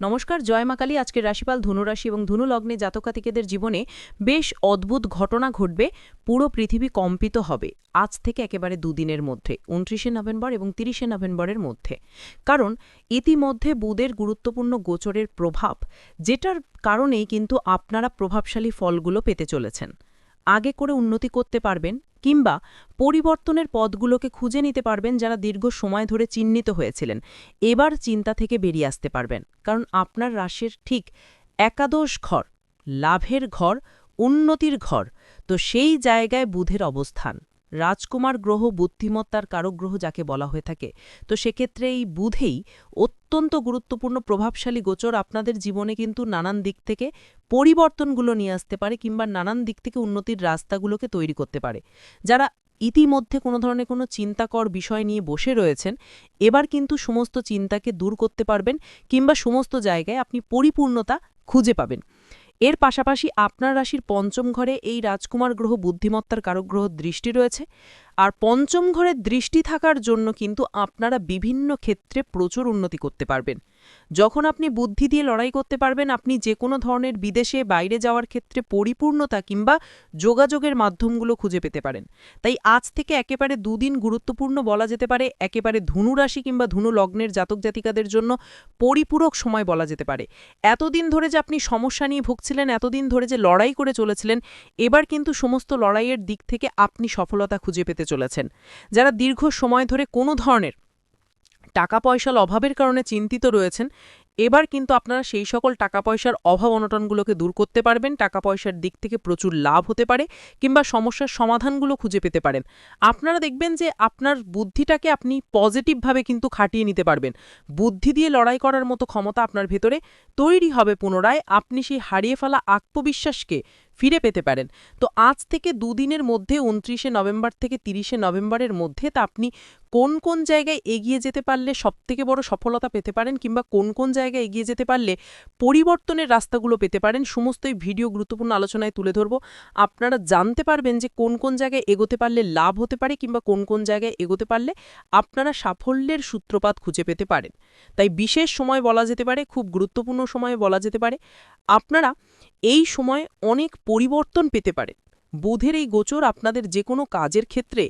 নমস্কার, জয় মা কালী। আজকের রাশিপাল ধনুরাশি এবং ধনু লগ্নে জাতকাতিকেদের জীবনে বেশ অদ্ভুত ঘটনা ঘটবে। পুরো পৃথিবী কম্পিত হবে আজ থেকে একেবারে দুদিনের মধ্যে, উনত্রিশে নভেম্বর এবং তিরিশে নভেম্বরের মধ্যে। কারণ ইতিমধ্যে বুধের গুরুত্বপূর্ণ গোচরের প্রভাব, যেটার কারণেই কিন্তু আপনারা প্রভাবশালী ফলগুলো পেতে চলেছেন। আগে করে উন্নতি করতে পারবেন কিংবা পরিবর্তনের পদগুলোকে খুঁজে নিতে পারবেন যারা দীর্ঘ সময় ধরে চিহ্নিত হয়েছিলেন। এবার চিন্তা থেকে বেরিয়ে আসতে পারবেন। কারণ আপনার রাশির ঠিক একাদশ ঘর, লাভের ঘর, উন্নতির ঘর, তো সেই জায়গায় বুধের অবস্থান। রাজকুমার গ্রহ বুদ্ধিমত্তার কারক গ্রহ যাকে বলা হয়ে থাকে। তো সেক্ষেত্রে এই বুধেই অত্যন্ত গুরুত্বপূর্ণ, প্রভাবশালী গোচর আপনাদের জীবনে কিন্তু নানান দিক থেকে পরিবর্তনগুলো নিয়ে আসতে পারে কিংবা নানান দিক থেকে উন্নতির রাস্তাগুলোকে তৈরি করতে পারে। যারা ইতিমধ্যে কোনো ধরনের কোনো চিন্তাকর বিষয় নিয়ে বসে রয়েছেন, এবার কিন্তু সমস্ত চিন্তাকে দূর করতে পারবেন কিংবা সমস্ত জায়গায় আপনি পরিপূর্ণতা খুঁজে পাবেন। এর পাশাপাশি আপনার রাশির পঞ্চম ঘরে এই রাজকুমার গ্রহ বুদ্ধিমত্তার কারক গ্রহ দৃষ্টি রয়েছে। আর পঞ্চম ঘরে দৃষ্টি থাকার জন্য কিন্তু আপনারা বিভিন্ন ক্ষেত্রে প্রচুর উন্নতি করতে পারবেন। যখন আপনি বুদ্ধি দিয়ে লড়াই করতে পারবেন, আপনি যে কোনো ধরনের বিদেশে বাইরে যাওয়ার ক্ষেত্রে পরিপূর্ণতা কিংবা যোগাযোগের মাধ্যমগুলো খুঁজে পেতে পারেন। তাই আজ থেকে একেবারে দুদিন গুরুত্বপূর্ণ বলা যেতে পারে, একেবারে ধনুরাশি কিংবা ধনু লগ্নের জাতক জাতিকাদের জন্য পরিপূরক সময় বলা যেতে পারে। এতদিন ধরে যে আপনি সমস্যা নিয়ে ভুগছিলেন, এতদিন ধরে যে লড়াই করে চলেছিলেন, এবার কিন্তু সমস্ত লড়াইয়ের দিক থেকে আপনি সফলতা খুঁজে পেতে চলেছেন। যারা দীর্ঘ সময় ধরে কোনো ধরনের টাকা পয়সার অভাবের কারণে চিন্তিত রয়েছেন, এবার কিন্তু আপনারা সেই সকল টাকা পয়সার অভাব অনটনগুলোকে দূর করতে পারবেন টাকা পয়সার দিক থেকে প্রচুর লাভ হতে পারে কিংবা সমস্যার সমাধানগুলো খুঁজে পেতে পারেন। আপনারা দেখবেন যে আপনার বুদ্ধিটাকে আপনি পজিটিভভাবে কিন্তু খাটিয়ে নিতে পারবেন। বুদ্ধি দিয়ে লড়াই করার মতো ক্ষমতা আপনার ভেতরে তৈরি হবে পুনরায়, আপনি সেই হারিয়ে ফেলা আত্মবিশ্বাসকে ফিরে পেতে পারেন। তো আজ থেকে দুদিনের মধ্যে, উনত্রিশে নভেম্বর থেকে তিরিশে নভেম্বরের মধ্যে তা আপনি কোন কোন জায়গায় এগিয়ে যেতে পারলে সবথেকে বড় সফলতা পেতে পারেন কিংবা কোন কোন জায়গায় এগিয়ে যেতে পারলে পরিবর্তনের রাস্তাগুলো পেতে পারেন সমস্তই ভিডিও গুরুত্বপূর্ণ আলোচনায় তুলে ধরব। আপনারা জানতে পারবেন যে কোন কোন জায়গায় এগোতে পারলে লাভ হতে পারে কিংবা কোন কোন জায়গায় এগোতে পারলে আপনারা সাফল্যের সূত্রপাত খুঁজে পেতে পারেন। তাই বিশেষ সময় বলা যেতে পারে, খুব গুরুত্বপূর্ণ সময়ে বলা যেতে পারে। আপনারা এই সময় অনেক পরিবর্তন পেতে পারে। বোধের এই গোচর আপনাদের যে কোনো কাজের ক্ষেত্রে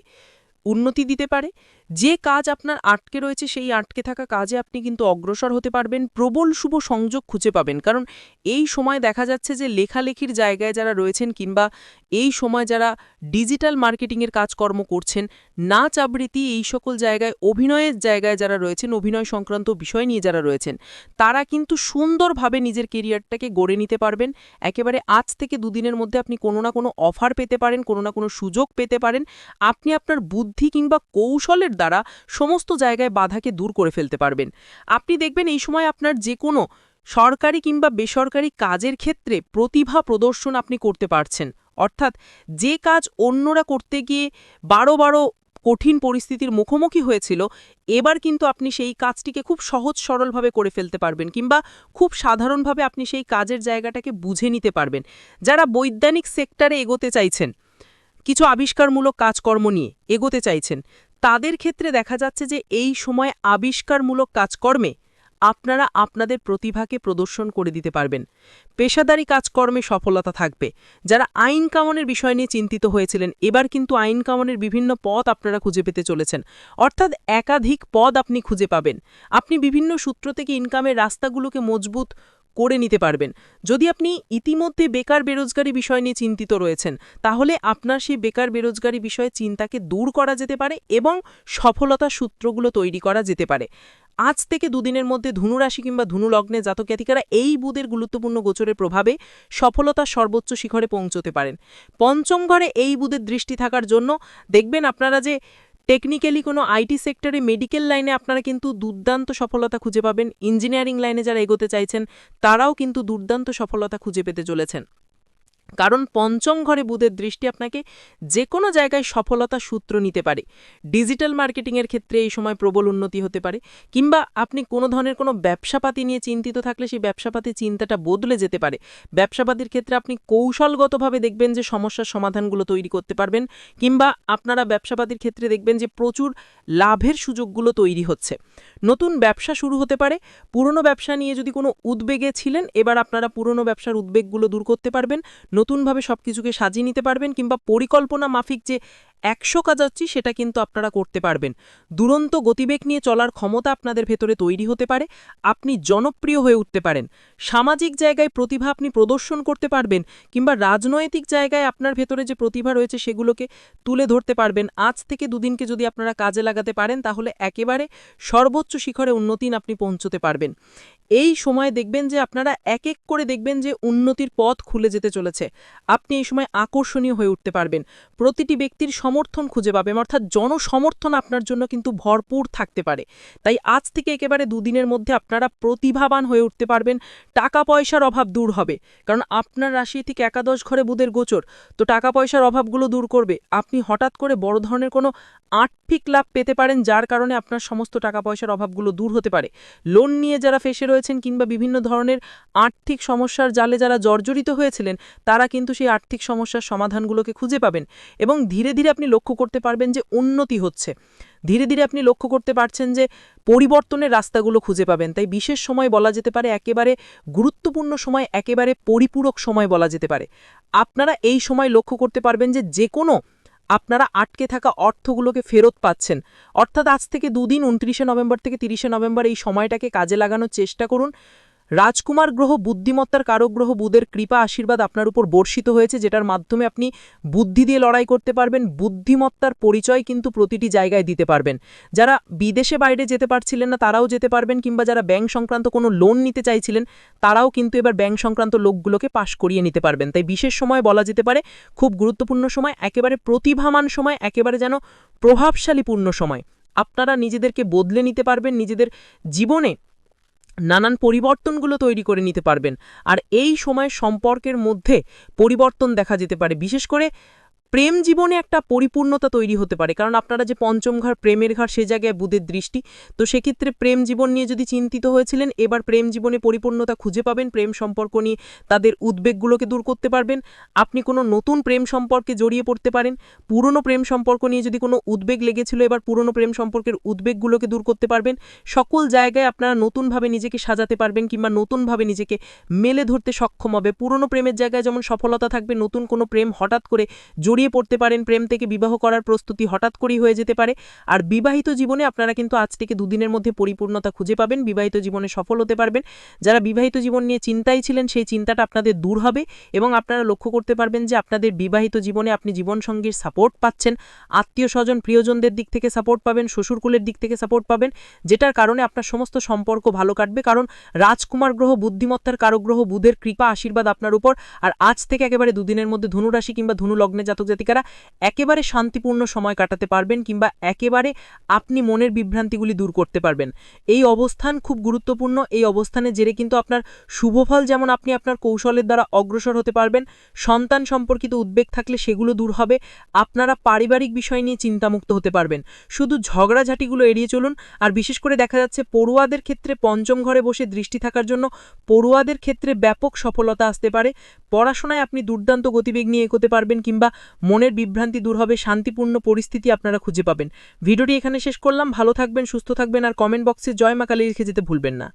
উন্নতি দিতে পারে। যে কাজ আপনার আটকে রয়েছে, সেই আটকে থাকা কাজে আপনি কিন্তু অগ্রসর হতে পারবেন, প্রবল শুভ সংযোগ খুঁজে পাবেন। কারণ এই সময় দেখা যাচ্ছে যে লেখালেখির জায়গায় যারা রয়েছেন কিংবা এই সময় যারা ডিজিটাল মার্কেটিংয়ের কাজকর্ম করছেন, নাচ আবৃত্তি এই সকল জায়গায়, অভিনয়ের জায়গায় যারা রয়েছেন, অভিনয় সংক্রান্ত বিষয় নিয়ে যারা রয়েছেন, তারা কিন্তু সুন্দরভাবে নিজের কেরিয়ারটাকে গড়ে নিতে পারবেন। একেবারে আজ থেকে দুদিনের মধ্যে আপনি কোনো না কোনো অফার পেতে পারেন, কোনো না কোনো সুযোগ পেতে পারেন। আপনি আপনার বুদ্ধি কিংবা কৌশলের দ্বারা সমস্ত জায়গায় বাধাকে দূর করে ফেলতে পারবেন। আপনি দেখবেন এই সময় আপনার যে কোনো সরকারি কিংবা বেসরকারি কাজের ক্ষেত্রে প্রতিভা প্রদর্শন আপনি করতে পারছেন। অর্থাৎ যে কাজ অন্যরা করতে গিয়ে বারো বারো কঠিন পরিস্থিতির মুখোমুখি হয়েছিল, এবার কিন্তু আপনি সেই কাজটিকে খুব সহজ সরলভাবে করে ফেলতে পারবেন কিংবা খুব সাধারণভাবে আপনি সেই কাজের জায়গাটাকে বুঝে নিতে পারবেন। যারা বৈজ্ঞানিক সেক্টরে এগোতে চাইছেন, কিছু আবিষ্কারমূলক কাজকর্ম নিয়ে এগোতে চাইছেন তাদের ক্ষেত্রে দেখা যাচ্ছে যে এই সময় আবিষ্কারমূলক কাজকর্মে আপনারা আপনাদের প্রতিভাকে প্রদর্শন করে দিতে পারবেন। পেশাদারি কাজকর্মে সফলতা থাকবে। যারা আইন কামনের বিষয় নিয়ে চিন্তিত হয়েছিলেন, এবার কিন্তু আইন কামনের বিভিন্ন পথ আপনারা খুঁজে পেতে চলেছেন। অর্থাৎ একাধিক পদ আপনি খুঁজে পাবেন। আপনি বিভিন্ন সূত্র থেকে ইনকামের রাস্তাগুলোকে মজবুত করে নিতে পারবেন। যদি আপনি ইতিমধ্যে বেকার বেরোজগারি বিষয় নিয়ে চিন্তিত রয়েছেন, তাহলে আপনার সেই বেকার বেরোজগারি বিষয়ে চিন্তাকে দূর করা যেতে পারে এবং সফলতা সূত্রগুলো তৈরি করা যেতে পারে। আজ থেকে দুদিনের মধ্যে ধনুরাশি কিংবা ধনুলগ্নে জাতকাতিকারা এই বুধের গুরুত্বপূর্ণ গোচরের প্রভাবে সফলতা সর্বোচ্চ শিখরে পৌঁছতে পারেন। পঞ্চম ঘরে এই বুধের দৃষ্টি থাকার জন্য দেখবেন আপনারা যে টেকনিক্যালি কোনো আইটি সেক্টরে মেডিকেল লাইনে আপনারা কিন্তু দুর্দান্ত সফলতা খুঁজে পাবেন। ইঞ্জিনিয়ারিং লাইনে যারা এগোতে চাইছেন, তারাও কিন্তু দুর্দান্ত সফলতা খুঁজে পেতে চলেছেন। কারণ পঞ্চম ঘরে বুধের দৃষ্টি আপনাকে যে কোনো জায়গায় সফলতা সূত্র নিতে পারে। ডিজিটাল মার্কেটিংয়ের ক্ষেত্রে এই সময় প্রবল উন্নতি হতে পারে, কিংবা আপনি কোনো ধরনের কোনো ব্যবসাপাতি নিয়ে চিন্তিত থাকলে সেই ব্যবসাপাতি চিন্তাটা বদলে যেতে পারে। ব্যবসাপাতির ক্ষেত্রে আপনি কৌশলগতভাবে দেখবেন যে সমস্যার সমাধানগুলো তৈরি করতে পারবেন, কিংবা আপনারা ব্যবসাপাতির ক্ষেত্রে দেখবেন যে প্রচুর লাভের সুযোগগুলো তৈরি হচ্ছে। নতুন ব্যবসা শুরু হতে পারে, পুরনো ব্যবসা নিয়ে যদি কোনো উদ্বেগে ছিলেন, এবার আপনারা পুরনো ব্যবসার উদ্বেগগুলো দূর করতে পারবেন নতুনভাবে সব কিছুকে সাজিয়ে নিতে পারবেন কিংবা পরিকল্পনা মাফিক যে একশো কাজ হচ্ছি সেটা কিন্তু আপনারা করতে পারবেন। দুরন্ত গতিবেগ নিয়ে চলার ক্ষমতা আপনাদের ভেতরে তৈরি হতে পারে, আপনি জনপ্রিয় হয়ে উঠতে পারেন। সামাজিক জায়গায় প্রতিভা আপনি প্রদর্শন করতে পারবেন কিংবা রাজনৈতিক জায়গায় আপনার ভেতরে যে প্রতিভা রয়েছে, সেগুলোকে তুলে ধরতে পারবেন। আজ থেকে দুদিনকে যদি আপনারা কাজে লাগাতে পারেন, তাহলে একেবারে সর্বোচ্চ শিখরে উন্নতি আপনি পৌঁছতে পারবেন। এই সময় দেখবেন যে আপনারা এক এক করে দেখবেন যে উন্নতির পথ খুলে যেতে চলেছে। আপনি এই সময় আকর্ষণীয় হয়ে উঠতে পারবেন। প্রতিটি ব্যক্তির সমর্থন খুঁজে পাবেন, অর্থাৎ জনসমর্থন আপনার জন্য কিন্তু ভরপুর থাকতে পারে। তাই আজ থেকে একেবারে দুদিনের মধ্যে আপনারা প্রতিভাবান হয়ে উঠতে পারবেন টাকা পয়সার অভাব দূর হবে। কারণ আপনার রাশি থেকে একাদশ ঘরে বুধের গোচর, তো টাকা পয়সার অভাবগুলো দূর করবে। আপনি হঠাৎ করে বড় ধরনের কোনো আর্থিক লাভ পেতে পারেন, যার কারণে আপনার সমস্ত টাকা পয়সার অভাবগুলো দূর হতে পারে। লোন নিয়ে যারা ফেসে রয়েছেন কিংবা বিভিন্ন ধরনের আর্থিক সমস্যার জালে যারা জর্জরিত হয়েছিলেন, তারা কিন্তু সেই আর্থিক সমস্যার সমাধানগুলোকে খুঁজে পাবেন এবং ধীরে ধীরে আপনি লক্ষ্য করতে পারবেন যে উন্নতি হচ্ছে। ধীরে ধীরে আপনি লক্ষ্য করতে পারছেন যে পরিবর্তনের রাস্তাগুলো খুঁজে পাবেন। তাই বিশেষ সময় বলা যেতে পারে একেবারে গুরুত্বপূর্ণ সময়, একেবারে পরিপূরক সময় বলা যেতে পারে। আপনারা এই সময় লক্ষ্য করতে পারবেন যে যে কোনো আপনারা আটকে থাকা অর্থগুলোকে ফেরত পাচ্ছেন। অর্থাৎ আজ থেকে দুদিন, উনত্রিশে নভেম্বর থেকে তিরিশে নভেম্বর এই সময়টাকে কাজে লাগানোর চেষ্টা করুন। রাজকুমার গ্রহ বুদ্ধিমত্তার কারক গ্রহ বুধের কৃপা আশীর্বাদ আপনার উপর বর্ষিত হয়েছে, যেটার মাধ্যমে আপনি বুদ্ধি দিয়ে লড়াই করতে পারবেন, বুদ্ধিমত্তার পরিচয় কিন্তু প্রতিটি জায়গায় দিতে পারবেন। যারা বিদেশে বাইরে যেতে পারছিলেন না, তারাও যেতে পারবেন, কিংবা যারা ব্যাংক সংক্রান্ত কোনো লোন নিতে চাইছিলেন, তারাও কিন্তু এবার ব্যাংক সংক্রান্ত লোকগুলোকে পাশ করিয়ে নিতে পারবেন। তাই বিশেষ সময় বলা যেতে পারে, খুব গুরুত্বপূর্ণ সময়, একেবারে প্রতিভামান সময়, একেবারে যেন প্রভাবশালীপূর্ণ সময়। আপনারা নিজেদেরকে বদলে নিতে পারবেন, নিজেদের জীবনে নানান পরিবর্তনগুলো তৈরি করে নিতে পারবেন। আর এই সময় সম্পর্কের মধ্যে পরিবর্তন দেখা যেতে পারে। বিশেষ করে প্রেম জীবনে একটা পরিপূর্ণতা তৈরি হতে পারে। কারণ আপনারা যে পঞ্চম ঘর, প্রেমের ঘর, সে জায়গায় বুধের দৃষ্টি, তো সেক্ষেত্রে প্রেম জীবন নিয়ে যদি চিন্তিত হয়েছিলেন, এবার প্রেম জীবনে পরিপূর্ণতা খুঁজে পাবেন, প্রেম সম্পর্ক নিয়ে তাদের উদ্বেগগুলোকে দূর করতে পারবেন। আপনি কোনো নতুন প্রেম সম্পর্কে জড়িয়ে পড়তে পারেন, পুরনো প্রেম সম্পর্ক নিয়ে যদি কোনো উদ্বেগ লেগেছিল, এবার পুরনো প্রেম সম্পর্কের উদ্বেগগুলোকে দূর করতে পারবেন। সকল জায়গায় আপনারা নতুনভাবে নিজেকে সাজাতে পারবেন কিংবা নতুনভাবে নিজেকে মেলে ধরতে সক্ষম হবে। পুরনো প্রেমের জায়গায় যেমন সফলতা থাকবে, নতুন কোনো প্রেম হঠাৎ করে জড়িয়ে পড়তে পারেন, প্রেম থেকে বিবাহ করার প্রস্তুতি হঠাৎ করেই হয়ে যেতে পারে। আর বিবাহিত জীবনে আপনারা কিন্তু আজ থেকে দুদিনের মধ্যে পরিপূর্ণতা খুঁজে পাবেন, বিবাহিত জীবনে সফল হতে পারবেন। যারা বিবাহিত জীবন নিয়ে চিন্তাই ছিলেন, সেই চিন্তাটা আপনাদের দূর হবে এবং আপনারা লক্ষ্য করতে পারবেন যে আপনাদের বিবাহিত জীবনে আপনি জীবনসঙ্গীর সাপোর্ট পাচ্ছেন। আত্মীয় স্বজন প্রিয়জনদের দিক থেকে সাপোর্ট পাবেন, শ্বশুরকুলের দিক থেকে সাপোর্ট পাবেন, যেটার কারণে আপনার সমস্ত সম্পর্ক ভালো কাটবে। কারণ রাজকুমার গ্রহ, বুদ্ধিমত্তার কারক গ্রহ, বুধের কৃপা, আশীর্বাদ আপনার উপর। আর আজ থেকে একেবারে দুদিনের মধ্যে ধনুরাশি কিংবা ধনু লগ্নে জাতক জাতিকারা একেবারে শান্তিপূর্ণ সময় কাটাতে পারবেন কিংবা একেবারে আপনি মনের বিভ্রান্তিগুলি দূর করতে পারবেন। এই অবস্থান খুব গুরুত্বপূর্ণ। এই অবস্থানের জেরে কিন্তু আপনার শুভফল যেমন আপনি আপনার কৌশলের দ্বারা অগ্রসর হতে পারবেন, সন্তান সম্পর্কিত উদ্বেগ থাকলে সেগুলো দূর হবে, আপনারা পারিবারিক বিষয় নিয়ে চিন্তামুক্ত হতে পারবেন। শুধু ঝগড়াঝাটিগুলো এড়িয়ে চলুন, আর বিশেষ করে দেখা যাচ্ছে পড়ুয়াদের ক্ষেত্রে পঞ্চম ঘরে বসে দৃষ্টি থাকার জন্য পড়ুয়াদের ক্ষেত্রে ব্যাপক সফলতা আসতে পারে। পড়াশোনায় আপনি দুর্দান্ত গতিবেগ নিয়ে এগোতে পারবেন কিংবা মনের বিভ্রান্তি দূর হবে, শান্তিপূর্ণ পরিস্থিতি আপনারা খুঁজে পাবেন। ভিডিওটি এখানে শেষ করলাম, ভালো থাকবেন, সুস্থ থাকবেন, আর কমেন্ট বক্সে জয় মা কালী লিখে যেতে ভুলবেন না।